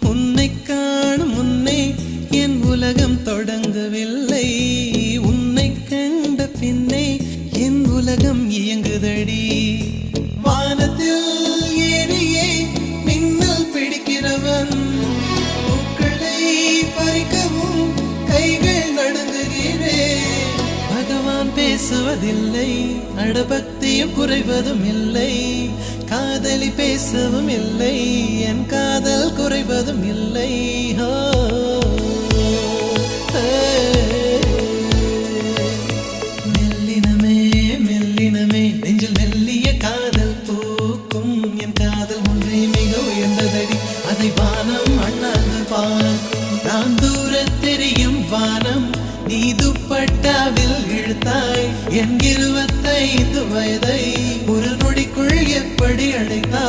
உன்னை காணும் முன்னே என் உலகம் தொடங்கவில்லை. உன்னை கண்ட பின்னே என் உலகம் இயங்குதடி. வானத்தில் ஏறியே மின்னல் பிடிக்கிறவன். பூக்களை பறிக்கவும் கைகள் நடுங்குகிறேன் பகவான் பேசுவதில்லை அடபக்தியும் குறைவதும் இல்லை. காதலி பேசவும் இல்லை. காதல் குறைவதும் இல்லை. ஹோ. மெல்லினமே மெல்லினமே நெஞ்சில் மெல்லிய காதல் பூக்கும். என் காதல் ஒன்றே மிக உயர்ந்ததடி. அதை வானம் அண்ணாந்து பார்க்கும். நான் தூர தெரியும் வானம். நீ துப்பட்டாவில் இழுத்தாய். என் இருபத்தைந்து வயதை ஒரு நொடிக்குள் எப்படி அடைத்தாய்?